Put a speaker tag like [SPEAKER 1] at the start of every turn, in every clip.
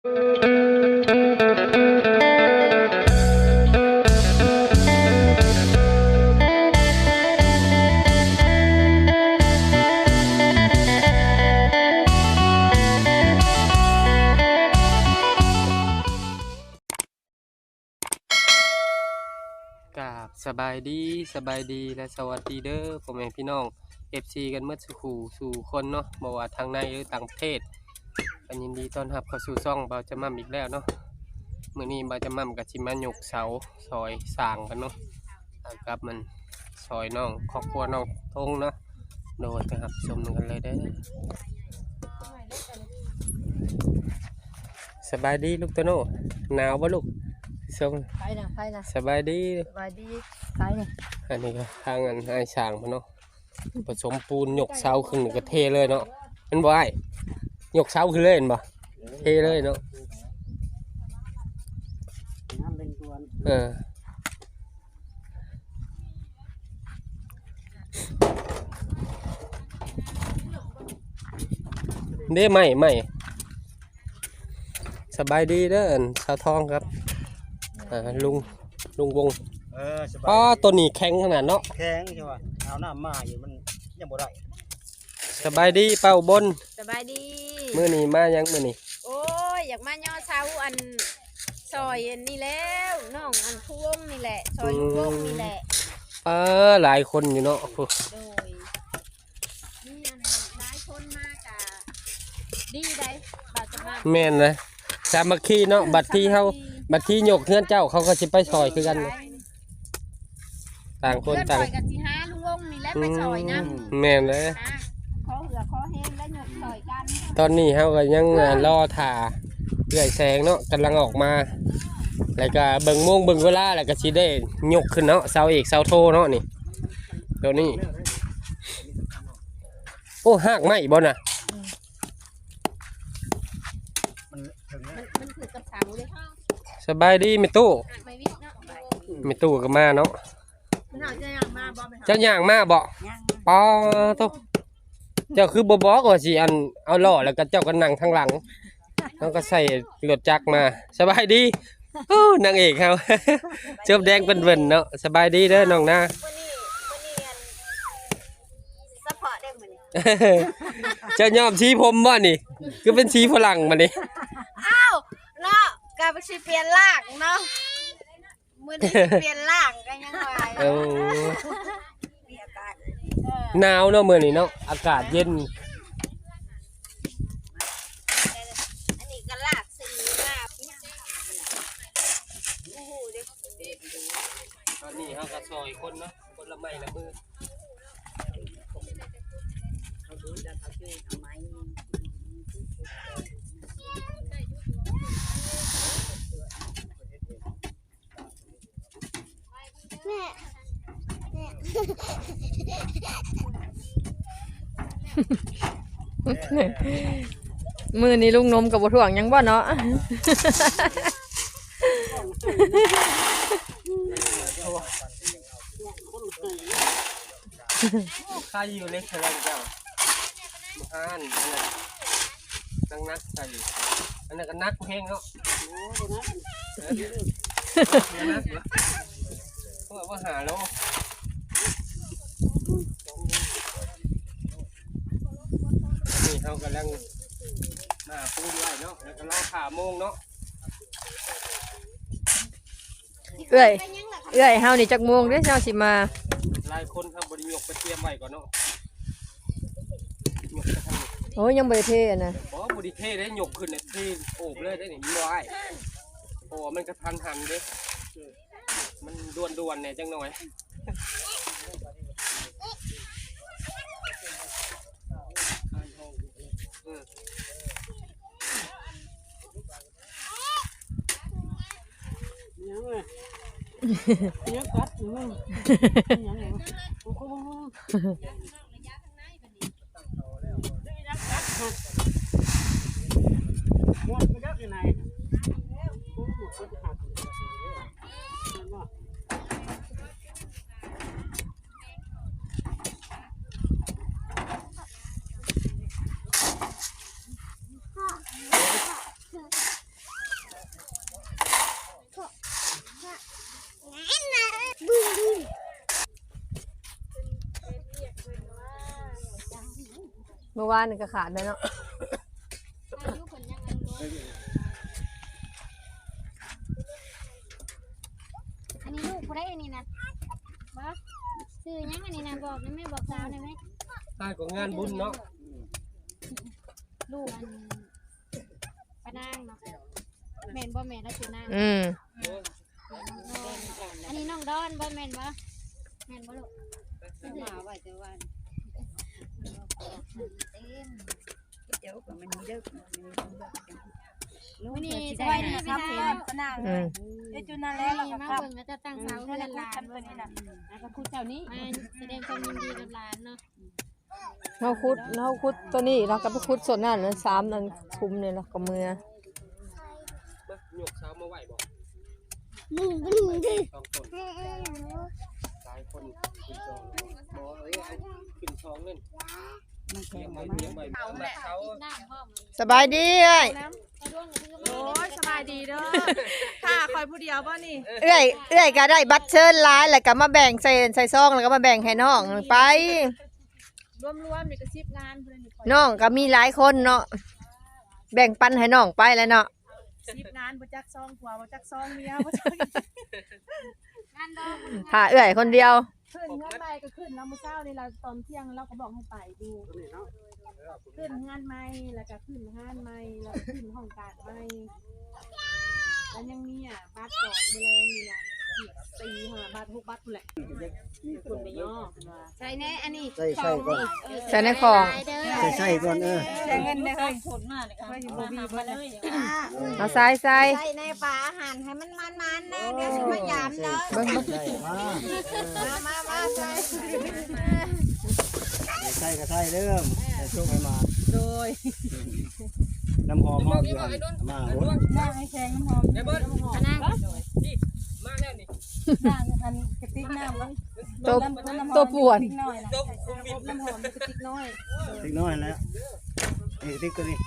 [SPEAKER 1] กราบสบายดีสบายดีและสวัสดีเด้อพ่อแม่พี่น้อง FC กันเมื่อสุขูสู่คนเนาะบ่ว่าทางในหรือต่างประเทศ กันยินดีต้อนรับเข้าสู่ช่องเบาจะมั่มอีกแล้วเนาะมื้อนี้เบาจะมั่มกับจิมาหยกเสาซอยสร้างกันเนาะแล้วกับมันซอยน้องครอบครัวน้องทงเนาะโดยนะครับชมกันเลยเด้อสบายดีลูกโตโน่หนาวบ่ลูกชม
[SPEAKER 2] ไปนะไปนะ
[SPEAKER 1] สบายดี
[SPEAKER 2] สบายดีไปนะ
[SPEAKER 1] อันนี้ก็ทางอันไอ้สร้างมันเนาะผสมปูนหยกเสาขึ้นนี่ก็เทเลยเนาะมันบ่ไอ้ห ยกเสาขึ้นเลยเห็นบ่เทเลยเนาะ
[SPEAKER 3] น้ำเป็นตัว
[SPEAKER 1] เออเด้ไม่ไม่สบายดีเด้ออันสาวทองครับอ่าลุงลุงวง
[SPEAKER 3] เออสบา
[SPEAKER 1] อ๋อยตัวนี้แข็งขนาดเนาะ
[SPEAKER 3] แข็งใช่ป่ะเอาน้ำมาอยู่มันยังบ่ได้
[SPEAKER 1] สบายดีเป้าบน
[SPEAKER 2] สบายดี
[SPEAKER 1] มื้อนี้มายังมื้อนี้
[SPEAKER 2] โอ้ยอยากมาย่อเสาอันซอยอันนี้แล้วน้องอันพวงนี่แหละซอยลูกวงนี่แหละ
[SPEAKER 1] เออหลายคนอยู่เนาะโอ้โห
[SPEAKER 2] โดยนี่อันหลายคนมากะดีได้บ่าวจะมา
[SPEAKER 1] แม่นนะสามัคคีเนาะบัดที่เฮาบัดที่โยกเฮือนเจ้าเขาก็สิไปซอยคือกันนะต่างคน
[SPEAKER 2] เพื่อน
[SPEAKER 1] ต่าง
[SPEAKER 2] ซอยกับสิหาลุงวงนี่แหละไปซอยนำ
[SPEAKER 1] แม่นเลย
[SPEAKER 2] นะ
[SPEAKER 1] ตอนนี้เฮาก็ยังอ่ารอถ่าเลื่อยแสงเนาะกำลังออกมา แล้วก็เบิ่งโมงเบิ่งเวลาแล้วก็สิได้ยกขึ้นเนาะเสาเอกเสาโทเนาะนี่ตัวนี้ โอ้หากไหมบ่น่ะ
[SPEAKER 3] มันถึง
[SPEAKER 2] มันมันคือกับเสาเลย
[SPEAKER 1] สบายดีแม่ตู้
[SPEAKER 2] หักไม่วิทย์เนาะลุงวง
[SPEAKER 1] แม่ตู้ก็มาเนาะ
[SPEAKER 2] มันเอาจะยังมาบ่ไปหา
[SPEAKER 1] เจ้าย่างมาบ่ปอโต เจ้าคือบ่บอกว่าสิอันเอาล้อแล้วก็เจ้าก็นั่งทางหลังแล้วก็ใส่รถจักรมาสบายดีโอ้นางเอกเฮาเจิบแดงเป็นเวินเนาะสบายดีเด้อน้องนา
[SPEAKER 2] วันนี้วันนี้อันซัพพอร์ตได้มื้อนี้
[SPEAKER 1] เจ้ายอมชี้ผมบ่นี่ คือเป็นชี้ฝรั่งมานี่
[SPEAKER 2] อ้าวเนาะกลายเป็นสิเปลี่ยนร่างเนาะมื้อนี้สิเปลี่ยนร่างกันยังไง
[SPEAKER 1] เออ หนาวเนาะมื้อนี้เนาะอากาศเย็น
[SPEAKER 2] อันนี้ก็ลากสีมาโอ้โหเด็ก
[SPEAKER 1] ตอนนี้เฮาก็ซอยคนเนาะคนละไม้ละมือ
[SPEAKER 4] มือนี้ลุงนมกับบ่ถ่วงหยังบ่เนาะ
[SPEAKER 1] ใครอยู่เล็กเท่าไหร่เจ้าหานอันนั้นนังนักใส่อันนั้นก็นักเพลงเนาะโอ้นักนักเหรอเขาบอกว่าหาแล้วนี่เขากำลังมา ปูนไว้เนาะแล้วก็รอขาโมงเนาะ
[SPEAKER 4] เอ้ยเอ้ยเฮานี่จักโมงเด้อเช้าสิมา
[SPEAKER 1] หลายคนครับบริยกไปเตรียมไว้ก่อนเนาะยกไปทางนี้
[SPEAKER 4] โอ้ยยังบ่ได้เทอะนะ
[SPEAKER 1] บอบริเทได้ยกขึ้นเนี่ยเทโอบเลยได้หนิมันบ่ได้โอ้มันกระทันหันเด้มันด่วนด่วนๆเนี่ยจังหน่อยอืม
[SPEAKER 3] ยังไงยังกัดอยู่ยังยังไงโอ้โหหมดไปยักยังไงโอ้โหคนหักนั่นว่า
[SPEAKER 1] เมื่
[SPEAKER 4] อวานนี่ก็ขาดแล้วเนาะ
[SPEAKER 5] อายุเพิ่นยังอันบ่อันนี้ลูกผู้ใดอันนี้นะบ่ชื่อหยังอันนี้นะบอกได้ไหมบอกสาวได้ไหม
[SPEAKER 1] ใต้ของงานบุญเนาะ
[SPEAKER 5] ลูกอันปานางเนาะแม่นบ่แม่นแล้วชื่อนาง
[SPEAKER 4] อืม
[SPEAKER 5] อันนี้น้องดอนบ่แม่นบ่แม่นบ่ลูก
[SPEAKER 6] มาไว้แต่ว่า
[SPEAKER 5] เต็ม
[SPEAKER 6] เดี๋ยวก็มันมีเด้อมันมีเด้อ
[SPEAKER 5] มื้อนี้สบายดีพี่น้อง
[SPEAKER 4] อืม
[SPEAKER 6] เอ้จุนาแล้ว
[SPEAKER 5] นี่มาเบิ่งแล้วจะตั้งเสาเฮือนหลานเบิ่งน่ะ
[SPEAKER 6] แล้วก็พูดเจ้านี้
[SPEAKER 5] มาแสดงความยินดีกับหลานเนาะ
[SPEAKER 4] เราคุดเราคุดตัวนี้เราก็ไปคุดส่วนนั้นนั้นสามนั้นคุมเนี่ยเราก็มือ
[SPEAKER 1] มาหยกเช้ามาไหวบอกสองคน คนขึ้นจองบอเอ้ยเอาขึ้นช่องเล่น
[SPEAKER 6] มัน
[SPEAKER 1] เลี้
[SPEAKER 6] แข็
[SPEAKER 1] ย
[SPEAKER 6] ง
[SPEAKER 1] ง
[SPEAKER 6] มา
[SPEAKER 1] ไว้เลี้ยงไว้เอาแม่เขา
[SPEAKER 5] น้ำพร้อม
[SPEAKER 4] สบายดีเอ้ย
[SPEAKER 5] กระด้วงกับเพื่อน
[SPEAKER 7] โอ้ยสบายดีเด้อ ค่ะคอยผู้เดียวบ่นี่
[SPEAKER 4] เอ้ยเอ้ยก็ได้บัตรเชิญหลายแล้วก็มาแบ่งใส่ใส่ซองแล้วก็มาแบ่งให้น้องไป
[SPEAKER 7] รวมๆนี่ก็สิบงานเพิ่นนี่คอย
[SPEAKER 4] น้องก็มีหลายคนเนาะแบ่งปันให้น้องไปแล้วเนาะ
[SPEAKER 7] สิบงานบ่จักซองผัวบ่จักซองเมียบ่จัก
[SPEAKER 5] งานดอง
[SPEAKER 4] ถ้าเอื่อยคนเดียว
[SPEAKER 7] ขึ้นเงินใหม่ก็ขึ้นแล้วมื้อเช้านี่เราตอนเที่ยงเราก็บอกให้ไปดูขึ้นงานใหม่แล้วก็ขึ้นงานใหม่แล้วก็ขึ้นห้องการใหม่ แล้วยังมีอะบัตรดอกแมลงนี่นะอีกสี่ห้าบาทหกบาทพุ่นแหละคุณไปย่อคุณว่า
[SPEAKER 5] ใส่แน่อันนี้
[SPEAKER 3] ใส่ใส่ก่อน
[SPEAKER 4] ใส่ในของ
[SPEAKER 3] ใส่ใส่ก่อนเออ
[SPEAKER 7] แต่เงินได้ค่อยผลมากเลยค่ะบ่มีเบิดเลย
[SPEAKER 4] เอาใส่ใส่
[SPEAKER 5] ใส่ในปลาอาหารให้มันมันๆนะเดี๋ยวสิมายามเด้อ
[SPEAKER 4] เบิ่งเบิ่ง
[SPEAKER 3] ใส่มา
[SPEAKER 5] มามามาใส่
[SPEAKER 3] ใส่ก็ใส่เริ่มใส่ช่วงให้มา
[SPEAKER 7] โดย
[SPEAKER 3] น้ำหอมหอมอยู่หั่นมาโหด
[SPEAKER 7] หน้าให้แข็งน้ำหอม
[SPEAKER 1] เดี๋ยวเบิ้ล
[SPEAKER 5] ปลานาง
[SPEAKER 1] นี่มาแล้วนี่
[SPEAKER 7] น้ำอันกระติกน้ำมัน
[SPEAKER 4] ตัวตัวป่วน
[SPEAKER 7] น้อยนะ
[SPEAKER 1] จบคุมบิน
[SPEAKER 7] น้ำหอมกระติกน้อย
[SPEAKER 3] ติ๊กน้อยแล้วนี่ติ๊กตัวนี้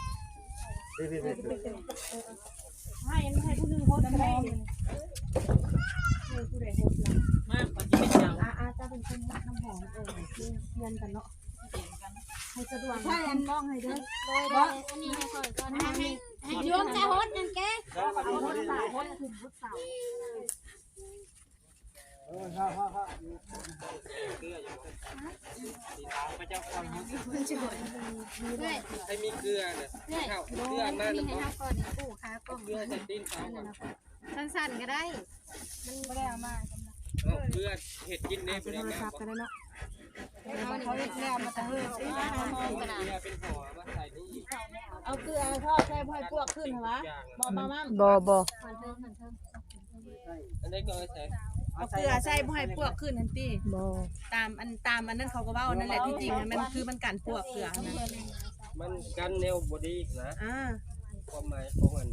[SPEAKER 3] ติ๊กติ๊กติ๊ก
[SPEAKER 7] ให้ให้ผู้หนึงโคตรก็ได้ให้ผู้ใดโคตรละมากกว่าที่เป็นอย่างอาอาจะเป็นคนรักน้ำหอมเออเพื่อนเพื่อนกันเนาะให้สะ ดวกใช่อันบ้องให้เด้อ
[SPEAKER 5] โดยโดยอันนี้ให้ก่อนก่อนให้ให้ให้ยวงใจฮดนั่นแก
[SPEAKER 7] เอาโคตรสาวโคตรถึงโคตรสาว
[SPEAKER 3] เออครับครับครับ
[SPEAKER 5] ด้วย
[SPEAKER 1] ให้มีเกลือเนี่ย
[SPEAKER 5] ด้วย
[SPEAKER 1] ข้าว
[SPEAKER 5] โด
[SPEAKER 1] เกลื
[SPEAKER 5] ย
[SPEAKER 1] อมา
[SPEAKER 5] อันนี้
[SPEAKER 1] น้ำ
[SPEAKER 5] ให้
[SPEAKER 1] มัน
[SPEAKER 5] เฮาก่อนนี่กู้ขากล้อง
[SPEAKER 1] เกลือใส่ตีนเขาก่อน
[SPEAKER 5] สั้นๆก็ได้
[SPEAKER 7] มันไม่ได้เอามา
[SPEAKER 1] เอาเกลือเห็ดกินเนี่ย
[SPEAKER 7] จะ
[SPEAKER 1] เป็น
[SPEAKER 7] โท
[SPEAKER 1] ยังไง
[SPEAKER 7] รศัพท์
[SPEAKER 1] บ
[SPEAKER 7] กั
[SPEAKER 1] อนก
[SPEAKER 7] ได้เนาะ
[SPEAKER 5] เขาเรียกแล้วมาตะเฮือ
[SPEAKER 1] เกลือเป็นห่อมาใส่นี่
[SPEAKER 7] เอาเกลือทอดใส่พ่อยพวกขึ้นเหรอวะบ่บ่มั่ม
[SPEAKER 4] บ่บ่
[SPEAKER 5] มันเทิงมันเทิง
[SPEAKER 1] อันนี้ก็ใส่
[SPEAKER 7] เอาเกลือใส่พ่อยพวกขึ้นทันที
[SPEAKER 4] บ่
[SPEAKER 7] ตามอันตามอันนั้นเขาก็เว้านั่นแหละที่จริงอะมันคือมันกันพวกเกลือนะ
[SPEAKER 1] มันกันแนวบอดี้นะ
[SPEAKER 7] อ่า
[SPEAKER 1] ความหมายของมัน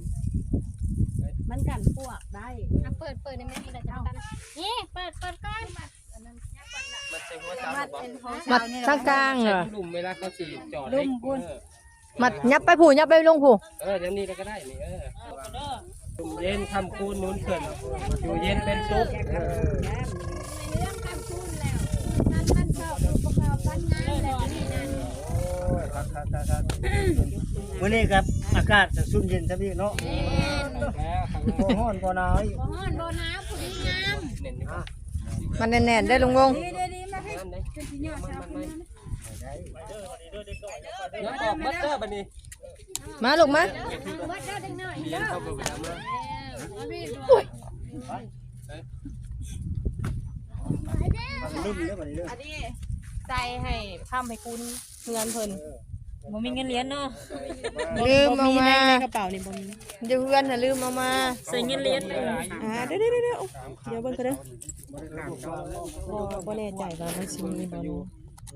[SPEAKER 7] มันกันพวกได้
[SPEAKER 5] อะเปิดเปิดในแม่นี่แหละจะกันนี่เปิดเปิดก่อน
[SPEAKER 1] มันใส่หัวเสาบอก
[SPEAKER 4] มัดข้างกลางเหรอ
[SPEAKER 1] หลุมเวลาเขาสีจอดให้เออ
[SPEAKER 4] มัดยับไปผู้ยับไปลงผู้
[SPEAKER 1] เออเดี๋ยวนี้เราก็ได้นี่เออตุ่มเย็นทำคูนนู้นเขินอยู่เย็นเป็นสุขเออ
[SPEAKER 5] เรื่องคำพูดแล้วท่านท่านชอบอุปกรณ์บ้านงานแล้วนี่นั่น
[SPEAKER 3] โอ้ยครับครับครับครับวันนี้ครับอากาศจะชุ่มเย็นซะพี่เนาะ
[SPEAKER 5] เอ็น
[SPEAKER 1] แล้วข้าง
[SPEAKER 3] บ่ฮ้อนบ่หนาวอีก
[SPEAKER 5] บ่ฮ้อนบ่หนาวผู้ดีงาม
[SPEAKER 1] เน้นนี่ว่า
[SPEAKER 4] มันแน่นๆได้ลุงวง
[SPEAKER 1] น้ำได้มันมันไม่แล้วบอกมัดเด้อบัดนี้
[SPEAKER 4] มาลูกมา
[SPEAKER 5] วัดเด้อจังหน่อย
[SPEAKER 1] เข้าไปแล้วมา
[SPEAKER 5] แล้วพี่ด้วย
[SPEAKER 3] มันนี้เด้ออั
[SPEAKER 7] นนี้ใจให้ทำให้คุณเงินเพิ่น บ่มีเงินเหรียญเนาะ
[SPEAKER 4] ลืมเอามา
[SPEAKER 7] ในกระเป๋านี่บ่มี
[SPEAKER 4] เดี๋ยวเพื่อนน่ะลืมเอามา
[SPEAKER 7] ใส่เงินเหรียญอ่าเดี๋ยวเดี๋ยวเดี๋ยวเดี๋ยวเดี๋ยวเบิ่งกันเด้อบ่บ่แน่ใจว่ามันสิมีบ่มี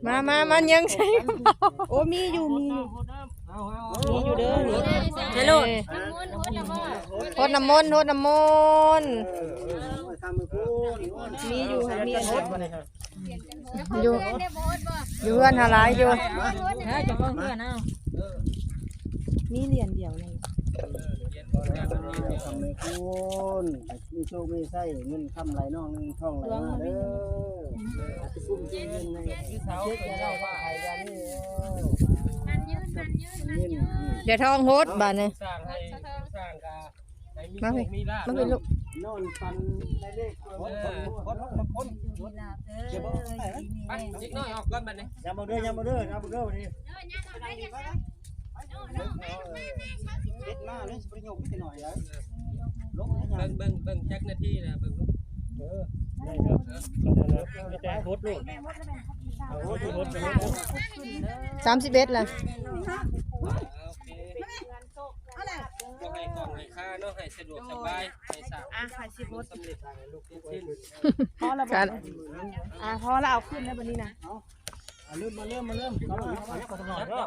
[SPEAKER 4] มามามันยังใช่
[SPEAKER 7] โอ้มีอยู่มีอยู่
[SPEAKER 1] เอาเอา
[SPEAKER 7] มีอยู่เด้อนี่
[SPEAKER 4] เฮลโลด
[SPEAKER 5] ทำมุนโหดแล้วบ่
[SPEAKER 4] โทษน้ำมนต์โทษน้ำมนต์
[SPEAKER 3] เออเออทำมือกูนี่อ้อน
[SPEAKER 7] มีอยู่ค่ะมีอัน
[SPEAKER 3] โห
[SPEAKER 7] เด้อ
[SPEAKER 3] ดบ่นี่ครับ
[SPEAKER 4] อยู่
[SPEAKER 5] เพื่อนได้บ่โหดบ่
[SPEAKER 4] อยู่เพื่อนหาหลายอยู่
[SPEAKER 7] ฮะจะเพิ่นเพื่อนเอามีเหรียญเดียวเลย
[SPEAKER 3] ทำมือกูมีโชคมีไส้เงินคำไหลน้องนึงท่องไหลมาเด้อชุ่มเย็นใน
[SPEAKER 1] ที่เสา
[SPEAKER 3] เช็ด
[SPEAKER 1] เป็น
[SPEAKER 3] แล้ว
[SPEAKER 1] เจ้า
[SPEAKER 3] ว่า
[SPEAKER 1] ว่า
[SPEAKER 3] ไอ้ยานี่เออ
[SPEAKER 5] อัน
[SPEAKER 4] เดี๋ยวทองโฮดบาดนี้
[SPEAKER 1] สร้างให้สร้างกาให้ มี
[SPEAKER 4] มา
[SPEAKER 1] โช
[SPEAKER 4] สิ
[SPEAKER 1] คมีลาภ
[SPEAKER 4] มาเป็นลูก
[SPEAKER 3] นอนฟันได้เลขคนคนคนคนเดี๋ยวบอกให้
[SPEAKER 1] ไปจิกน้อยออกก่อนบัดนี้
[SPEAKER 3] ยามาเด้อยามาเด้อยามาเด้อวันนี้เด็ดมาเลยประโยคนิดหน่อยแล้วลงให้ยัง
[SPEAKER 1] เบิ่งเบิ่งเบิ่งจักนาทีนะเบิ่ง
[SPEAKER 3] เออได้ครับได้แต่โคตรลูกโคตรโคตรโคตร
[SPEAKER 4] สามสิบเอ็ดล่ะ
[SPEAKER 1] โอเคก็ให้ของให้ค่าเนาะให้สะดวกสบายให้สร้าง
[SPEAKER 7] อะขายสิบมด
[SPEAKER 1] สำเร็จลูกสิ้น
[SPEAKER 7] พอแล้ว
[SPEAKER 4] กัน
[SPEAKER 7] อะพอแล้วเอาขึ้นแล้ววันนี้นะ
[SPEAKER 3] เริ่มมาเริ่มมาเริ่มเข้ามาเข้ามาเข้ามาเด้อ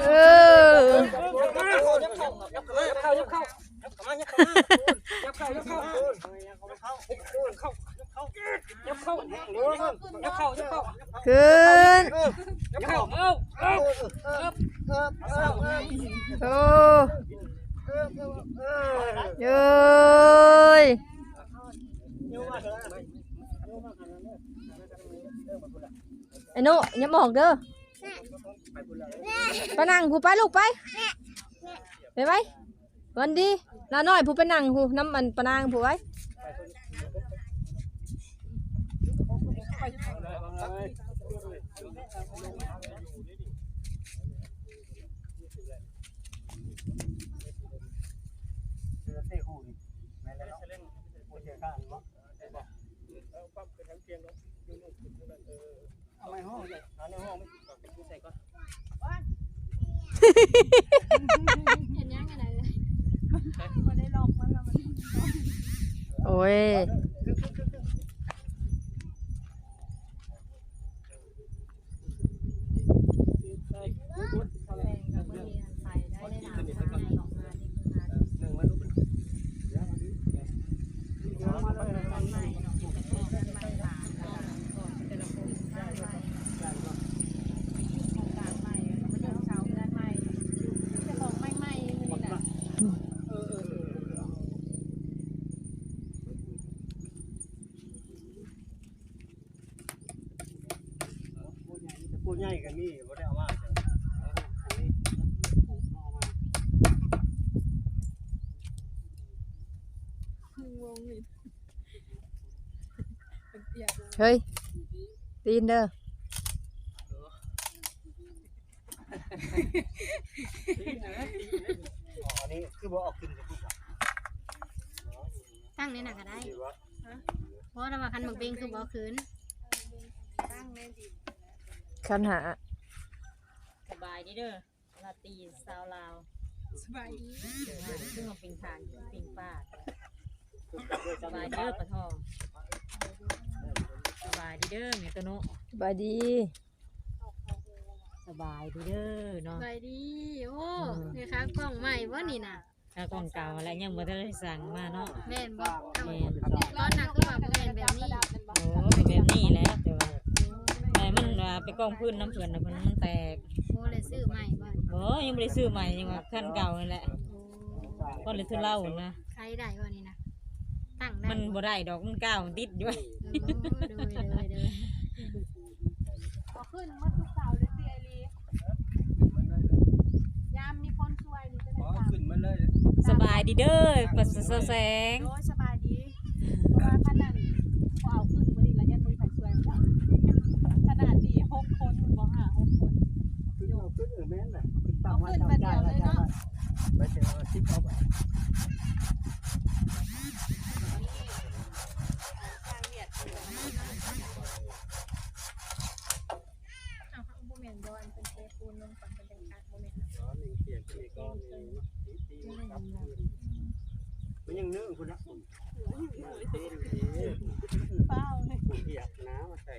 [SPEAKER 4] เออขึ้ น
[SPEAKER 1] เข้าเอาเอา
[SPEAKER 4] โอ้เย้ยไอ้โน่อย่ามาออกเด้อไปนั่งผู้ไปลูกไปไปไปวันดีน้าน้อยผู้ไปนั่งผู้น้ำมันปนางผู้ไว้
[SPEAKER 3] เตียงอาไม่ห้องเลยเอาในห้องไม่
[SPEAKER 7] มาได้ลอกมันแล้วมัน
[SPEAKER 4] โอ้ย
[SPEAKER 3] พูดง่ายกันนี่บ่ได้เอามาอันนี้เอามา
[SPEAKER 4] เฮ้ยตีนเด้อ
[SPEAKER 3] อันนี้คือบ่ออกขึ้นจะพูดว่า
[SPEAKER 8] ตั้งในหนักก็ได้
[SPEAKER 3] ดีว่า
[SPEAKER 8] เพราะว่าคันหมึกเบงคือบ่คืน
[SPEAKER 4] คัน หา
[SPEAKER 9] สบายดีเด้อลาตีสาวลาว
[SPEAKER 7] สบายดี
[SPEAKER 9] ซึ่งของปิงทานปิงป้าสบายเด้อปะทองสบายดีเด้อเมตโนะ
[SPEAKER 4] บายดี
[SPEAKER 9] สบายดีเด้อเนาะ
[SPEAKER 8] ไปดีโอ้นี่ค่ะกล้องใหม่บ่นี่น่ะ
[SPEAKER 9] ถ้ากล้องเก่าอะไรยังบ่ได้สั่งมาเนาะ
[SPEAKER 8] แม่นบ่เอ้า
[SPEAKER 9] แม่น
[SPEAKER 8] ร้อนหนักคือว่าบ่แม่นแบบนี้
[SPEAKER 9] โอ้เป็นแบบนี้แหล้วแต่ว่าแต่มันว่า ไปกล้องพื้นน้ำเพื่อนน่ะมันมันแตก
[SPEAKER 8] โอ้เลยซื้อใหม่บ่
[SPEAKER 9] โอ้ยังบ่ได้ซื้อใหม่ยังว่าคันเก่านั่นแหละก็เลยทุเล่านะ
[SPEAKER 8] ใครได้บ่นี่นะตั้งได้
[SPEAKER 9] มันบ่ได้ดอกมันเก่ามันติดอยู่
[SPEAKER 8] โอ้โดยโดยโดย
[SPEAKER 7] เอาขึ้นมาทุกเสาร์เลยสิไอรียามมีคนช่วยนี่จะได้
[SPEAKER 1] ขอ
[SPEAKER 7] ตาม
[SPEAKER 1] ขึ้นมาเลย
[SPEAKER 9] สบายดีเด้อปัสสะแสง
[SPEAKER 7] โอ้ยสบายดีเพราะว่าขนาดพอเอาขึ้นวันนี้แล้วยังมีใครช่วยบ่ขนาดสี่หกคน บ่ห้าหกคน
[SPEAKER 3] ขึ้นเอาขึ้นเออแม่นแหละขึ้นตั้งมาตั้งใจแล้วจ้าไปเจอชิปเอาไป
[SPEAKER 8] เอ้าบ่แม่นบ่อันเป็นเทปูนลงก่อนเป็นจังการบ่แม่น
[SPEAKER 3] ก้อนหนึ่งเขียนที่ก้อนหนึ่งตีตีครับมัน ยังเนื้อคุณนะ
[SPEAKER 7] เป้าเลย
[SPEAKER 3] เขียบน้ำมาใส่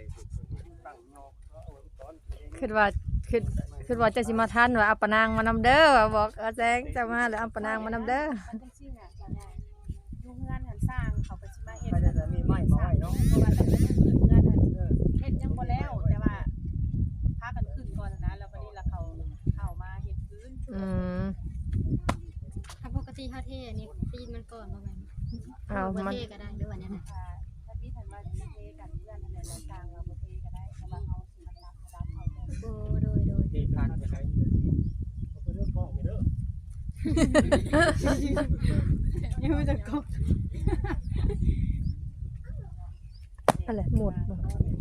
[SPEAKER 3] ตั้งนอกก็เอาก้อน
[SPEAKER 4] คิดว่าคิดคิดว่าจะสิมาทันว่าเอาปะนางมานำเด้อว่าบอกอาแจงจะมาแล้วเอาปะนางมานำเด้อ
[SPEAKER 7] มันจังซี่น่ะจ้ะยายอยู่เฮือนหันสร้างเขาก็สิมาเฮ็ด
[SPEAKER 3] ไม่ได้จะมีไม้มาไว้เนาะ
[SPEAKER 7] เพราะว่าแต่เพิ่นเฮือนหันเฮ็ดยังบ่แล้วแต่ว่าพากันขึ้นก่อนนะแล้ววันนี้ละเขาเข้ามาเฮ็ดพื้น
[SPEAKER 4] อืม
[SPEAKER 8] ถ้าปก ติเฮาเทอันนี้ตีนมันก่อนบ่แม่น
[SPEAKER 4] เอา
[SPEAKER 8] บ่
[SPEAKER 4] มัน
[SPEAKER 8] เทก็ได้หรือว่าแนวนั้น
[SPEAKER 7] ถ้าถ้ามีทันมาสิเทกันเพื่อนนั่นแหละเราสร้างเราบ่เทก็ได้เพราะว่าเฮาสิมารับรับ
[SPEAKER 8] โอ้โดยโดย
[SPEAKER 1] มีพานไปให้
[SPEAKER 3] เอาไปเรื่องกล้องนี่เด้อ
[SPEAKER 7] ยังไม่จะกบ
[SPEAKER 4] อะไรหมดบ่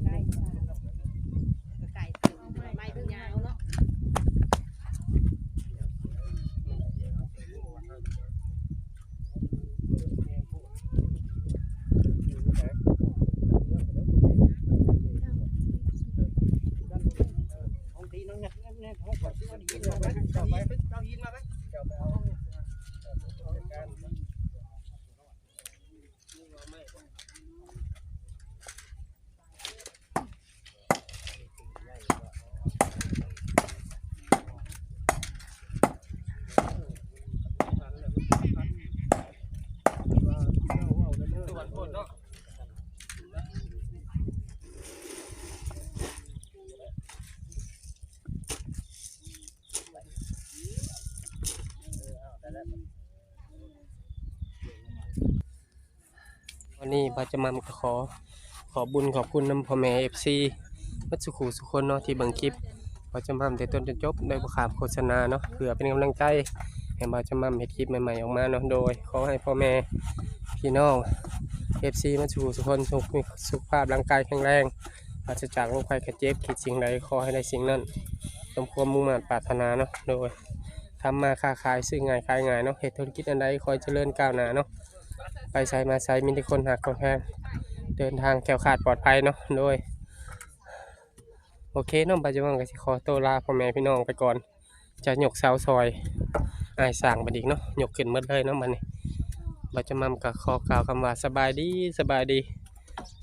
[SPEAKER 5] ไก่ไก่ตึงไม้เป็นยาวเนาะ
[SPEAKER 3] ของทีน้องเนี่ยเนี่ยของขวัญที่มันยินมาไหม เอาไปเอายินมาไหมเดี๋ยวไปเอาเอาจัดการ
[SPEAKER 1] ส่วนคนเนาะ วันนี้บาจะมาขอขอบุญขอบคุณน้ำพ่อแม่เอฟซีวัดสุขุสุคนเนาะที่บังคลิปบาจะมาแต่ต้นจนจบโดยประขามโฆษณาเนาะเพื่อเป็นกำลังใจให้บาจะมาเฮ็ดคลิปใหม่ๆออกมาเนาะโดยขอให้พ่อแม่พี่น้องเอฟซีวัดสุขุสุคนสุขมีสุขภาพร่างกายแข็งแรงปราศจากโรคภัยไข้เจ็บคิดสิ่งใดขอให้ได้สิ่งนั้นสมความมุ่งมั่นปรารถนาเนาะโดย ทำมาค้าขายซื้อง่ายขายง่ายเนาะเฮ็ดธุรกิจอันใดคอยเจริญก้าวหน้าเนาะไปใช้มาใช้มีแต่คนหักคนแพงเดินทางแคล้วคลาดปลอดภัยเนาะโดยโอเคน้องปัจจุบันก็สิขอตัวลาพ่อแม่พี่น้องไปก่อน จะหยกเสาซอยอายสั่งบัดอีกเนาะหยกขึ้นหมดเลยเนาะมันนี่ปัจจุบันก็ขอกล่าวคำว่าสบายดีสบายดี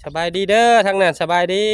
[SPEAKER 1] สบายดีเด้อทางนั้นสบายดี